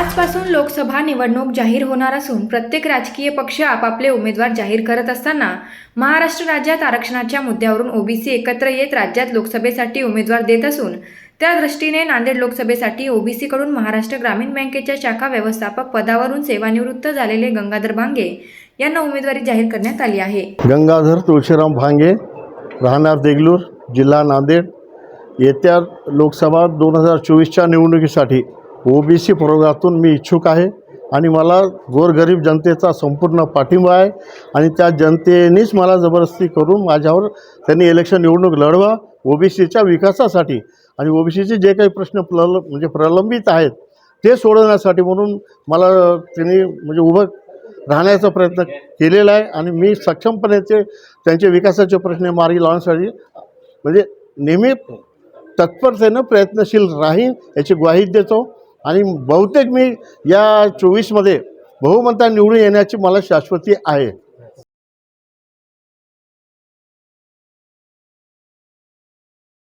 आजपासून लोकसभा निवडणूक जाहीर होणार असून प्रत्येक राजकीय पक्ष आपापले उमेदवार जाहीर करत असताना महाराष्ट्र राज्यात आरक्षणाच्या मुद्द्यावरून ओबीसी एकत्र येत राज्यात लोकसभेसाठी उमेदवार देत असून त्या दृष्टीने नांदेड लोकसभेसाठी ओबीसीकडून महाराष्ट्र ग्रामीण बँकेच्या शाखा व्यवस्थापक पदावरून सेवानिवृत्त झालेले गंगाधर भांगे यांना उमेदवारी जाहीर करण्यात आली आहे. गंगाधर तुळशीराम भांगे राहणार देगलूर जिल्हा नांदेड येत्या लोकसभा दोन हजार चोवीसच्या निवडणुकीसाठी ओबीसी प्रयोगातून मी इच्छुक आहे आणि मला गोरगरीब जनतेचा संपूर्ण पाठिंबा आहे आणि त्या जनतेनेच मला जबरदस्ती करून माझ्यावर त्यांनी इलेक्शन निवडणूक लढवा ओबीसीच्या विकासासाठी. आणि ओबीसीचे जे काही प्रश्न प्रल म्हणजे प्रलंबित आहेत ते सोडवण्यासाठी म्हणून मला त्यांनी म्हणजे उभं राहण्याचा प्रयत्न केलेला आहे आणि मी सक्षमपणे ते त्यांचे विकासाचे प्रश्न मार्गी लावण्यासाठी म्हणजे नेहमी तत्परतेनं प्रयत्नशील राहीन याची ग्वाही देतो. आणि बहुतेक मी या चोवीसमध्ये बहुमता निवडून येण्याची मला शाश्वती आहे.